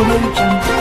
我们站在。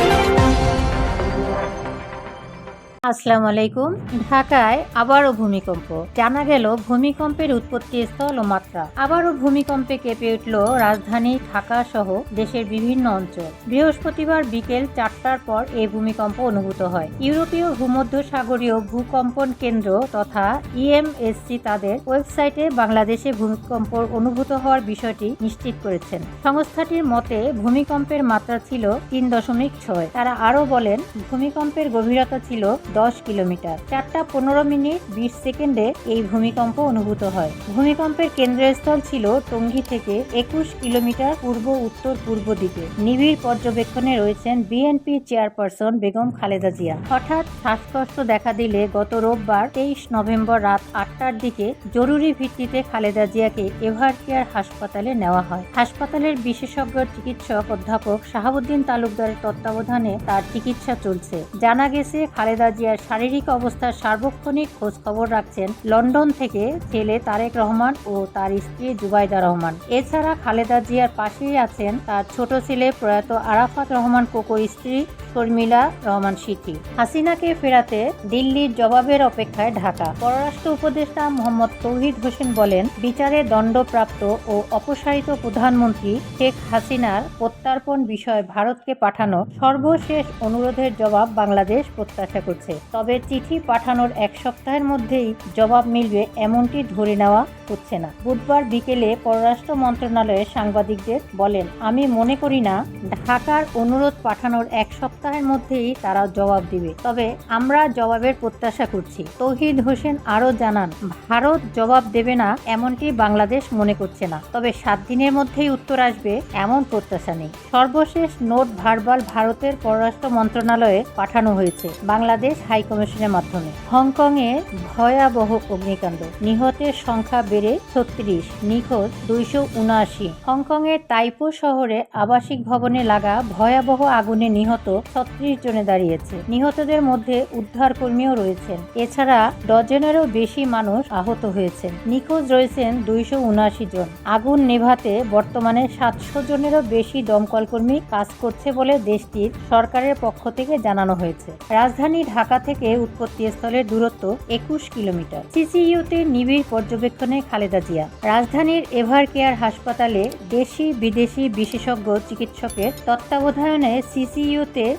আসসালামু আলাইকুম। ঢাকায় আবারও ভূমিকম্প। জানা গেল ভূমিকম্পের উৎপত্তি স্থল ও মাত্রা। আবারও ভূমিকম্পে কেঁপে উঠল রাজধানী ঢাকা সহ দেশের বিভিন্ন অঞ্চল। বৃহস্পতিবার বিকেল চারটার পর এই ভূমিকম্প অনুভূত হয়। ইউরোপীয় ভূমধ্য সাগরীয় ভূকম্পন কেন্দ্র তথা ইএমএসসি তাদের ওয়েবসাইটে বাংলাদেশে ভূমিকম্প অনুভূত হওয়ার বিষয়টি নিশ্চিত করেছেন। সংস্থাটির মতে, ভূমিকম্পের মাত্রা ছিল তিন দশমিক ছয়। তারা আরও বলেন, ভূমিকম্পের গভীরতা ছিল দশ কিলোমিটার। চারটা পনেরো মিনিট বিশ সেকেন্ডে এই ভূমিকম্প অনুভূত হয়। ভূমিকম্পের কেন্দ্রস্থল ছিল টঙ্গী থেকে একুশ কিলোমিটার পূর্ব, উত্তর, পূর্ব দিকে। নিবিড় পর্যবেক্ষণে রয়েছেন বিএনপি চেয়ারপারসন বেগম খালেদা জিয়া। হঠাৎ শ্বাসকষ্ট দেখা দিলে গত রোববার তেইশ নভেম্বর রাত আটটার দিকে জরুরি ভিত্তিতে খালেদা জিয়াকে এভার কেয়ার হাসপাতালে নেওয়া হয়। হাসপাতালের বিশেষজ্ঞ চিকিৎসক অধ্যাপক শাহাবুদ্দিন তালুকদারের তত্ত্বাবধানে তার চিকিৎসা চলছে। জানা গেছে, খালেদা জিয়ার শারীরিক অবস্থার সার্বক্ষণিক খোঁজ খবর রাখছেন লন্ডন থেকে ছেলে তারেক রহমান ও তার স্ত্রী জুবাইদা রহমান। এছাড়া খালেদা জিয়ার পাশেই আছেন তার ছোট ছেলে প্রয়াত আরাফাত রহমান কোকোর স্ত্রী শর্মিলা রহমান সিথি হাসিনাকে ফেরাতে দিল্লির জবাবের অপেক্ষায় ঢাকা। পররাষ্ট্র উপদেষ্টা মোহাম্মদ তৌহিদ হোসেন বলেন, বিচারে দণ্ডপ্রাপ্ত ও অপসারিত প্রধানমন্ত্রী শেখ হাসিনার প্রত্যার্পণ বিষয়ে ভারতকে পাঠানো সর্বশেষ অনুরোধের জবাব বাংলাদেশ প্রত্যাশা করছে। তবে চিঠি পাঠানোর এক সপ্তাহের মধ্যেই জবাব মিলবে এমনটি ধরে নেওয়া হচ্ছে না। বুধবার বিকেলে পররাষ্ট্র মন্ত্রণালয়ের সাংবাদিকদের বলেন, আমি মনে করি না, ঢাকার অনুরোধ পাঠানোর এক সপ্তাহের মধ্যেই তারা জবাব দিবে। তবে আমরা জবাবের প্রত্যাশা করছি। তৌহিদ হোসেন আরও জানান, ভারত জবাব দেবে না এমনটি বাংলাদেশ মনে করছে না। তবে সাত দিনের মধ্যেই উত্তর আসবে এমন প্রত্যাশা নেই। সর্বশেষ নোট ভার্বাল ভারতের পররাষ্ট্র মন্ত্রণালয়ে পাঠানো হয়েছে বাংলাদেশ হাইকমিশনের মাধ্যমে। হংকংয়ে ভয়াবহ অগ্নিকাণ্ড। নিহতের সংখ্যা বেড়ে ছত্রিশ, নিখোঁজ দুইশো উনআশি। হংকংয়ের তাইপো শহরে আবাসিক ভবনে লাগা ভয়াবহ আগুনে নিহত ছত্রিশ জনে দাঁড়িয়েছে। নিহতদের মধ্যে উদ্ধার উদ্ধারকর্মীও রয়েছেন। এছাড়া ডজনেরও বেশি মানুষ আহত হয়েছেন। নিখোঁজ রয়েছেন দুইশো উনআশি জন। আগুন নেভাতে বর্তমানে সাতশো জনেরও বেশি দমকল কর্মী কাজ করছে বলে দেশটির সরকারের পক্ষ থেকে জানানো হয়েছে। রাজধানী ঢাকা থেকে উৎপত্তি স্থলের দূরত্ব একুশ কিলোমিটার। সিসিইউতে নিবিড় পর্যবেক্ষণে খালেদা জিয়া। রাজধানীর এভার কেয়ার হাসপাতালে দেশি বিদেশি বিশেষজ্ঞ চিকিৎসকের তত্ত্বাবধানে সিসিইউতে